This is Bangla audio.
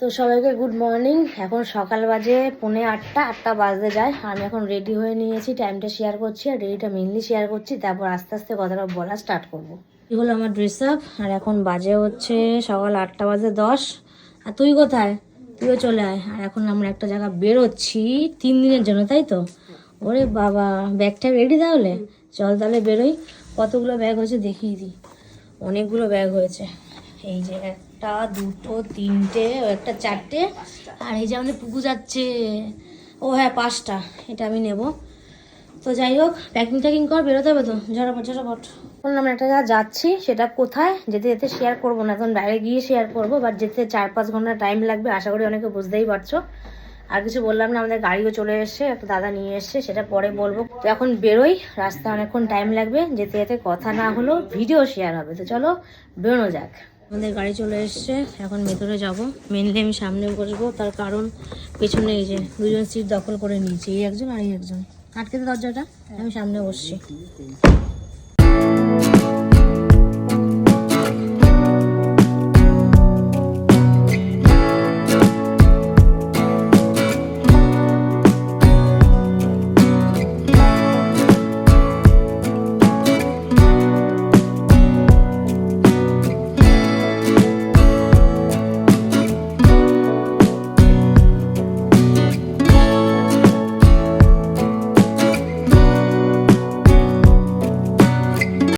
তো সবাইকে গুড মর্নিং এখন সকাল বাজে পৌনে আটটা আটটা বাজতে যায়। আমি এখন রেডি হয়ে নিয়েছি টাইমটা শেয়ার করছি আর রেডিটা মেনলি শেয়ার করছি। তারপর আস্তে আস্তে কথাটা বলা স্টার্ট করব। এই হলো আমার ড্রেস আপ আর এখন বাজে হচ্ছে সকাল আটটা বাজে দশ। আর তুই কোথায়? তুইও চলে আয়। আর এখন আমরা একটা জায়গা বেরোচ্ছি, তিন দিনের জন্য, তাই তো? ওরে বাবা ব্যাগটা রেডি তাহলে? চল তাহলে বেরোই। কতগুলো ব্যাগ হয়েছে দেখিয়ে দিই। অনেকগুলো ব্যাগ হয়েছে। এই যে একটা, দুটো, তিনটে, একটা চারটে, আর এই যে আমাদের পুকু যাচ্ছে। ও হ্যাঁ পাঁচটা, এটা আমি নেব। তো যাই হোক প্যাকিং ট্যাকিং কর বেরোতে হবে তো? ঝটাপট ঝটাপট এখন আমরা একটা জায়গা যাচ্ছি, সেটা কোথায়? যেতে যেতে শেয়ার করব না, এখন ডাইরেক্ট গিয়ে শেয়ার করব বাট যেতে চার পাঁচ ঘণ্টা টাইম লাগবে, আশা করি অনেকে বুঝতেই পারছ। আর কিছু বললাম না, আমাদের গাড়িও চলে এসছে, একটা দাদা নিয়ে এসছে, সেটা পরে বলব। তো এখন বেরোই, রাস্তায় অনেকক্ষণ টাইম লাগবে, যেতে যেতে কথা না হলেও ভিডিও শেয়ার হবে। তো চলো, বেরোনো যাক। আমাদের গাড়ি চলে এসছে। এখন ভেতরে যাব। মেনলি আমি সামনে বসবো। তার কারণ পেছনে এই যে দুজন সিট দখল করে নিয়েছে। এই একজন আর এই একজন। আটকে দরজাটা। আমি সামনে বসছি।